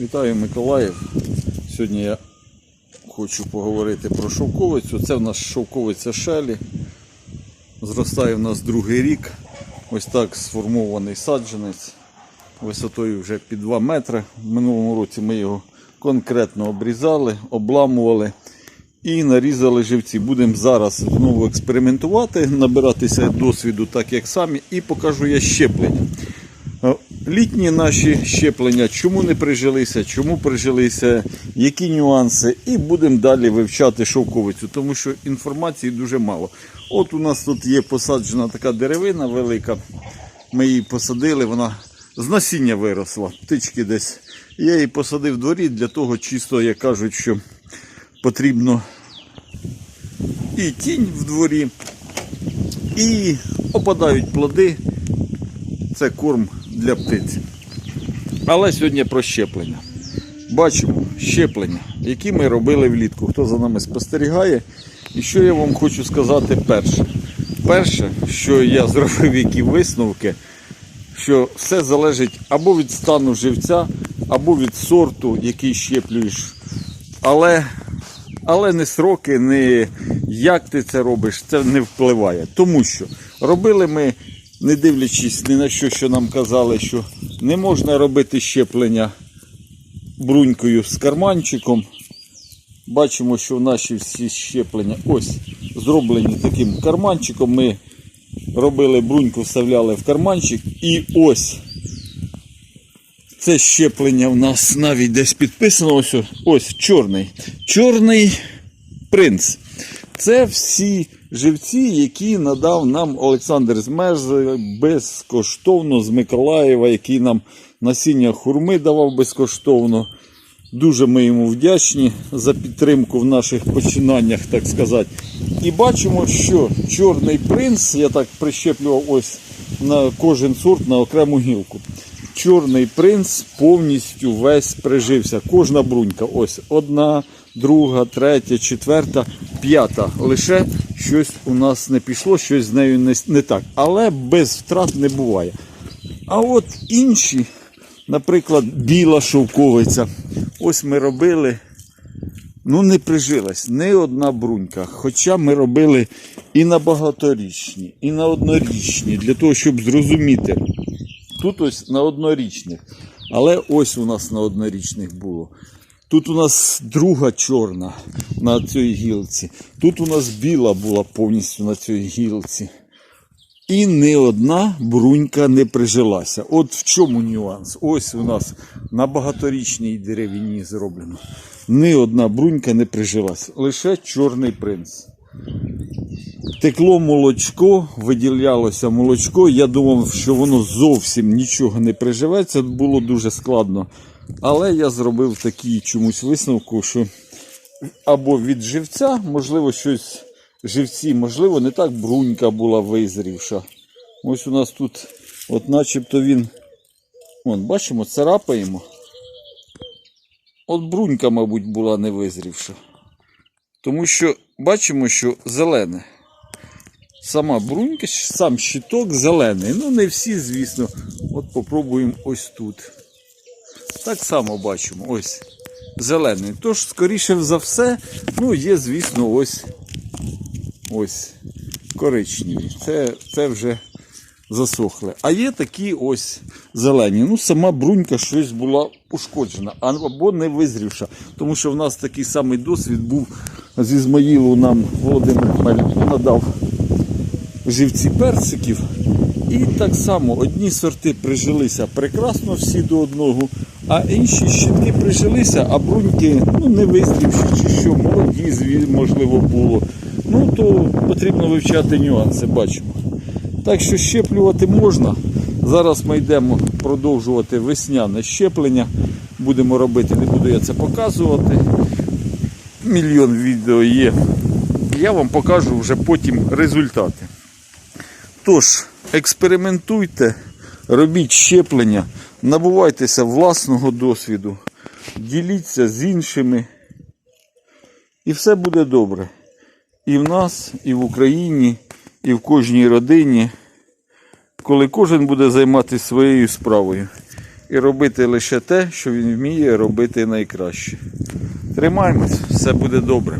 Вітаю Миколаїв. Сьогодні я хочу поговорити про шовковицю. Це в нас шовковиця шелі. Зростає в нас другий рік. Ось так сформований саджанець висотою вже під 2 метри. В минулому році ми його конкретно обрізали, обламували і нарізали живці. Будемо зараз знову експериментувати, набиратися досвіду так як самі, і покажу я щеплення. Е, Літні наші щеплення, чому не прижилися, чому прижилися, які нюанси, і будемо далі вивчати шовковицю, тому що інформації дуже мало. От у нас тут є посаджена така деревина велика. Ми її посадили, вона з насіння виросла, птички десь. Я її посадив в дворі для того, чисто, як кажуть, що потрібно і тінь в дворі, і опадають плоди. Це корм для птиці. Але сьогодні про щеплення. Бачимо щеплення, які ми робили влітку. Хто за нами спостерігає. І що я вам хочу сказати перше. Перше, що я зробив які висновки, що все залежить або від стану живця, або від сорту, який щеплюєш. Але, але не сроки, не як ти це робиш, це не впливає. Тому що робили ми, не дивлячись ні на що, що нам казали, що не можна робити щеплення брунькою з карманчиком. Бачимо, що наші всі щеплення ось зроблені таким карманчиком. Ми робили бруньку, вставляли в карманчик. І ось це щеплення в нас навіть десь підписано. Ось, ось чорний. Чорний принц. Це всі живці, які надав нам Олександр Змерз безкоштовно з Миколаєва, який нам насіння хурми давав безкоштовно. Дуже ми йому вдячні за підтримку в наших починаннях, так сказати. І бачимо, що чорний принц, я так прищеплював ось на кожен сорт на окрему гілку. Чорний принц повністю весь прижився. Кожна брунька. Ось одна, друга, третя, четверта, п'ята. Лише щось у нас не пішло, щось з нею не, не так. Але без втрат не буває. А от інші, наприклад, біла шовковиця. Ось ми робили. Ну, не прижилась ні одна брунька. Хоча ми робили і на багаторічні, і на однорічні, для того, щоб зрозуміти. Тут ось на однорічних. Але ось у нас на однорічних було. Тут у нас друга чорна на цій гілці. Тут у нас біла була повністю на цій гілці. І ні одна брунька не прижилася. От в чому нюанс. Ось у нас на багаторічній деревині зроблено. Ні одна брунька не прижилась. Лише чорний принц. Текло молочко, виділялося молочко. Я думав, що воно зовсім нічого не приживеться. Було дуже складно. Але я зробив такий чомусь висновку, що або від живця, можливо, щось живці, можливо, не так брунька була визрівша. Ось у нас тут, от начебто він, вон, бачимо, царапаємо. От брунька, мабуть, була не визрівша. Тому що бачимо, що зелене. Сама брунька, сам щиток зелений. Ну, не всі, звісно. От попробуємо ось тут. Так само бачимо, ось зелений. Тож, скоріше за все, ну, є, звісно, ось ось коричневі. Це, це вже засохли. А є такі ось зелені. Ну, сама брунька щось була ушкоджена, або не визрівша. Тому що в нас такий самий досвід був з Ізмаїлу нам Володимир Хмель надав живці персиків. І так само одні сорти прижилися прекрасно всі до одного, а інші щитки прижилися, а бруньки ну, не визрівші чи що, молоді, можливо, було. Ну, то потрібно вивчати нюанси, бачимо. Так що щеплювати можна. Зараз ми йдемо продовжувати весняне щеплення. Будемо робити, не буду я це показувати. Мільйон відео є. Я вам покажу вже потім результати. Тож, експериментуйте, робіть щеплення, набувайтеся власного досвіду, діліться з іншими. І все буде добре. І в нас, і в Україні, і в кожній родині, коли кожен буде займатися своєю справою. і робити лише те, що він вміє робити найкраще. Тримаємось, все буде добре.